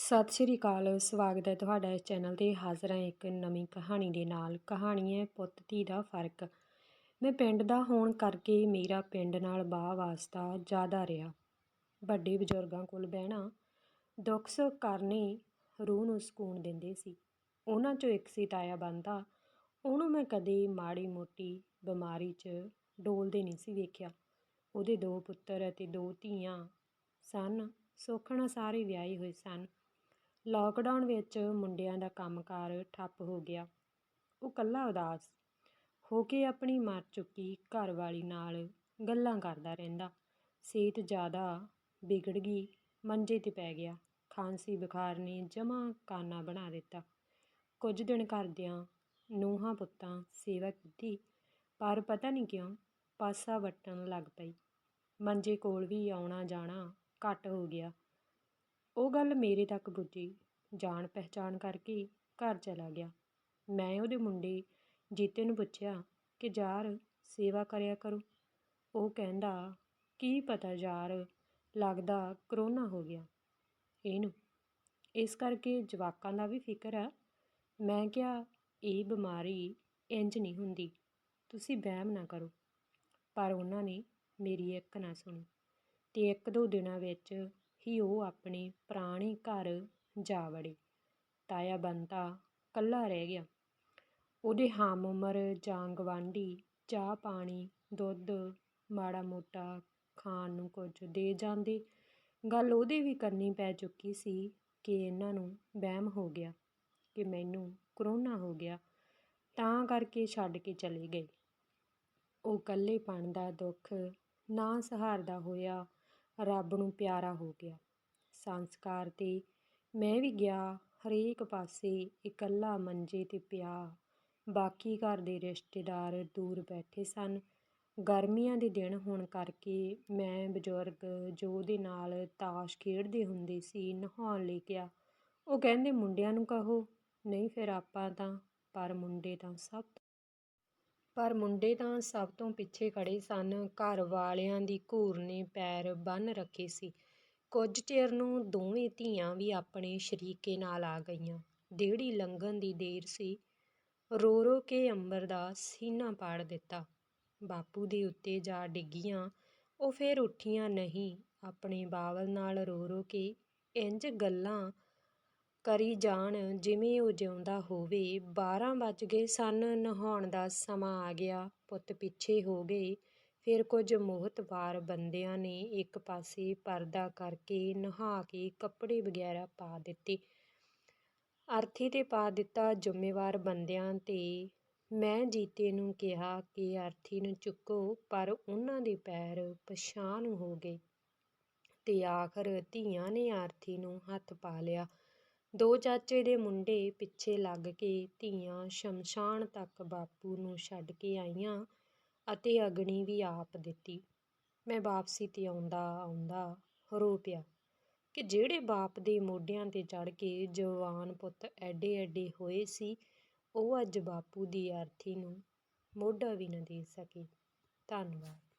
ਸਤਿ ਸ਼੍ਰੀ ਅਕਾਲ, ਸਵਾਗਤ ਹੈ ਤੁਹਾਡਾ ਇਸ ਚੈਨਲ ਤੇ। ਹਾਜ਼ਰ ਹਾਂ ਇੱਕ ਨਵੀਂ ਕਹਾਣੀ ਦੇ ਨਾਲ। ਕਹਾਣੀ ਹੈ ਪੁੱਤ, ਧੀ ਦਾ ਫ਼ਰਕ। ਮੈਂ ਪਿੰਡ ਦਾ ਹੋਣ ਕਰਕੇ ਮੇਰਾ ਪਿੰਡ ਨਾਲ ਬਾਹ ਵਾਸਤਾ ਜ਼ਿਆਦਾ ਰਿਹਾ। ਵੱਡੇ ਬਜ਼ੁਰਗਾਂ ਕੋਲ ਬਹਿਣਾ ਦੁੱਖ ਸੁੱਖ ਕਰਨੇ ਰੂਹ ਨੂੰ ਸਕੂਨ ਦਿੰਦੇ ਸੀ। ਉਹਨਾਂ ਚੋਂ ਇੱਕ ਸੀ ਤਾਇਆ ਬੰਦਾ ਉਹਨੂੰ ਮੈਂ ਕਦੇ ਮਾੜੀ ਮੋਟੀ ਬਿਮਾਰੀ 'ਚ ਡੋਲਦੇ ਨਹੀਂ ਸੀ ਵੇਖਿਆ। ਉਹਦੇ ਦੋ ਪੁੱਤਰ ਅਤੇ ਦੋ ਧੀਆਂ ਸਨ। ਸੁੱਖ ਸਾਰੇ ਵਿਆਹੇ ਹੋਏ ਸਨ। ਲੋਕਡਾਊਨ ਵਿੱਚ ਮੁੰਡਿਆਂ ਦਾ ਕੰਮਕਾਰ ਠੱਪ ਹੋ ਗਿਆ। ਉਹ ਇਕੱਲਾ ਉਦਾਸ ਹੋ ਕੇ ਆਪਣੀ ਮਰ ਚੁੱਕੀ ਘਰਵਾਲੀ ਨਾਲ ਗੱਲਾਂ ਕਰਦਾ ਰਹਿੰਦਾ। ਸਿਹਤ ਜ਼ਿਆਦਾ ਵਿਗੜ ਗਈ, ਮੰਜੇ 'ਤੇ ਪੈ ਗਿਆ। ਖਾਂਸੀ ਬੁਖਾਰ ਨੇ ਜਮਾ ਕਾਨਾ ਬਣਾ ਦਿੱਤਾ। ਕੁਝ ਦਿਨ ਕਰਦਿਆਂ ਨੂੰਹਾਂ ਪੁੱਤਾਂ ਸੇਵਾ ਕੀਤੀ, ਪਰ ਪਤਾ ਨਹੀਂ ਕਿਉਂ ਪਾਸਾ ਵੱਟਣ ਲੱਗ ਪਈ। ਮੰਜੇ ਕੋਲ ਵੀ ਆਉਣਾ ਜਾਣਾ ਘੱਟ ਹੋ ਗਿਆ। ਉਹ ਗੱਲ ਮੇਰੇ ਤੱਕ ਪੁੱਜੀ। ਜਾਣ ਪਹਿਚਾਣ ਕਰਕੇ ਘਰ ਚਲਾ ਗਿਆ। ਮੈਂ ਉਹਦੇ ਮੁੰਡੇ ਜੀਤੇ ਨੂੰ ਪੁੱਛਿਆ ਕਿ, ਯਾਰ, ਸੇਵਾ ਕਰਿਆ ਕਰੋ। ਉਹ ਕਹਿੰਦਾ, ਕੀ ਪਤਾ ਯਾਰ, ਲੱਗਦਾ ਕਰੋਨਾ ਹੋ ਗਿਆ। ਇਹਨੂੰ? ਇਸ ਕਰਕੇ ਜਵਾਕਾਂ ਦਾ ਵੀ ਫਿਕਰ ਆ। ਮੈਂ ਕਿਹਾ, ਇਹ ਬਿਮਾਰੀ ਇੰਜ ਨਹੀਂ ਹੁੰਦੀ। ਤੁਸੀਂ ਵਹਿਮ ਨਾ ਕਰੋ। ਪਰ ਉਹਨਾਂ ਨੇ ਮੇਰੀ ਇੱਕ ਨਾ ਸੁਣੀ ਤੇ ਇੱਕ ਦੋ ਦਿਨਾਂ ਵਿੱਚ ਹੀ ਉਹ ਆਪਣੇ ਪੁਰਾਣੇ ਘਰ ਜਾ ਵੜੇ। ਤਾਇਆ ਬੰਤਾ ਇਕੱਲਾ ਰਹਿ ਗਿਆ। ਉਹਦੇ ਹਮ ਉਮਰ ਜਾਂ ਗਵਾਂਢੀ ਚਾਹ ਪਾਣੀ, ਦੁੱਧ, ਮਾੜਾ ਮੋਟਾ ਖਾਣ ਨੂੰ ਕੁਝ ਦੇ ਜਾਂਦੇ। ਗੱਲ ਉਹਦੇ ਵੀ ਕਰਨੀ ਪੈ ਚੁੱਕੀ ਸੀ ਕਿ ਇਹਨਾਂ ਨੂੰ ਵਹਿਮ ਹੋ ਗਿਆ ਕਿ ਮੈਨੂੰ ਕਰੋਨਾ ਹੋ ਗਿਆ, ਤਾਂ ਕਰਕੇ ਛੱਡ ਕੇ ਚਲੇ ਗਏ। ਉਹ ਇਕੱਲੇਪਣ ਦਾ ਦੁੱਖ ਨਾ ਸਹਾਰਦਾ ਹੋਇਆ ਰੱਬ ਨੂੰ ਪਿਆਰਾ ਹੋ ਗਿਆ। ਸੰਸਕਾਰ ਤੇ ਮੈਂ ਵੀ ਗਿਆ, ਹਰੇਕ ਪਾਸੇ ਇਕੱਲਾ ਮੰਜੇ 'ਤੇ ਪਿਆ। ਬਾਕੀ ਘਰ ਦੇ ਰਿਸ਼ਤੇਦਾਰ ਦੂਰ ਬੈਠੇ ਸਨ। ਗਰਮੀਆਂ ਦੇ ਦਿਨ ਹੋਣ ਕਰਕੇ ਮੈਂ ਬਜ਼ੁਰਗ ਜੋ ਉਹਦੇ ਨਾਲ ਤਾਸ਼ ਖੇਡਦੇ ਹੁੰਦੇ ਸੀ, ਨਹਾਉਣ ਲਈ ਗਿਆ। ਉਹ ਕਹਿੰਦੇ, ਮੁੰਡਿਆਂ ਨੂੰ ਕਹੋ, ਨਹੀਂ ਫਿਰ ਆਪਾਂ ਤਾਂ, ਪਰ ਮੁੰਡੇ ਤਾਂ ਸਭ ਪਰ ਮੁੰਡੇ ਤਾਂ ਸਭ ਤੋਂ ਪਿੱਛੇ ਖੜੇ ਸਨ। ਘਰ ਵਾਲਿਆਂ ਦੀ ਘੂਰ ਨੇ ਪੈਰ ਬੰਨ੍ਹ ਰੱਖੇ ਸੀ। ਕੁਝ ਚਿਰ ਨੂੰ ਦੋਵੇਂ ਧੀਆਂ ਵੀ ਆਪਣੇ ਸ਼ਰੀਕੇ ਨਾਲ ਆ ਗਈਆਂ। ਡੇੜੀ ਲੰਘਣ ਦੀ ਦੇਰ ਸੀ। ਰੋ ਰੋ ਕੇ ਅੰਬਰ ਦਾ ਸੀਨਾ ਪਾੜ ਦਿੱਤਾ। ਬਾਪੂ ਦੇ ਉੱਤੇ ਜਾ ਡਿੱਗੀਆਂ। ਉਹ ਫੇਰ ਉੱਠੀਆਂ ਨਹੀਂ। ਆਪਣੇ ਬਾਵਲ ਨਾਲ ਰੋ ਰੋ ਕੇ ਇੰਜ ਗੱਲਾਂ ਕਰੀ ਜਾਣ, ਜਿਵੇਂ ਉਹ ਜਿਉਂਦਾ ਹੋਵੇ। 12 ਵੱਜ ਗਏ, ਸਨ ਨਹਾਉਣ ਦਾ ਸਮਾਂ ਆ ਗਿਆ, ਪੁੱਤ ਪਿੱਛੇ ਹੋ ਗਏ। ਫਿਰ ਕੁਝ ਮੋਹਤਵਾਰ ਬੰਦਿਆਂ ਨੇ ਇੱਕ ਪਾਸੇ ਪਰਦਾ ਕਰਕੇ ਨਹਾ ਕੇ ਕੱਪੜੇ ਵਗੈਰਾ ਪਾ ਦਿੱਤੇ। ਅਰਥੀ ਤੇ ਪਾ ਦਿੱਤਾ ਜ਼ਿੰਮੇਵਾਰ ਬੰਦਿਆਂ ਤੇ। ਮੈਂ ਜੀਤੇ ਨੂੰ ਕਿਹਾ ਕਿ ਅਰਥੀ ਨੂੰ ਚੁੱਕੋ, ਪਰ ਉਹਨਾਂ ਦੇ ਪੈਰ ਪਛਾਣ ਹੋ ਗਏ ਤੇ ਆਖਰ ਧੀਆਂ ਨੇ ਆਰਥੀ ਨੂੰ ਹੱਥ ਪਾ ਲਿਆ। ਦੋ ਚਾਚੇ ਦੇ ਮੁੰਡੇ ਪਿੱਛੇ ਲੱਗ ਕੇ ਧੀਆਂ ਸ਼ਮਸ਼ਾਨ ਤੱਕ ਬਾਪੂ ਨੂੰ ਛੱਡ ਕੇ ਆਈਆਂ ਅਤੇ ਅਗਨੀ ਵੀ ਆਪ ਦਿੱਤੀ। ਮੈਂ ਵਾਪਸੀ ਤੇ ਆਉਂਦਾ ਆਉਂਦਾ ਰੋ ਪਿਆ ਕਿ ਜਿਹੜੇ ਬਾਪ ਦੇ ਮੋਢਿਆਂ ਤੇ ਚੜ੍ਹ ਕੇ ਜਵਾਨ ਪੁੱਤ ਐਡੇ ਐਡੇ ਹੋਏ ਸੀ, ਉਹ ਅੱਜ ਬਾਪੂ ਦੀ ਅਰਥੀ ਨੂੰ ਮੋਢਾ ਵੀ ਨਾ ਦੇ ਸਕੇ। ਧੰਨਵਾਦ।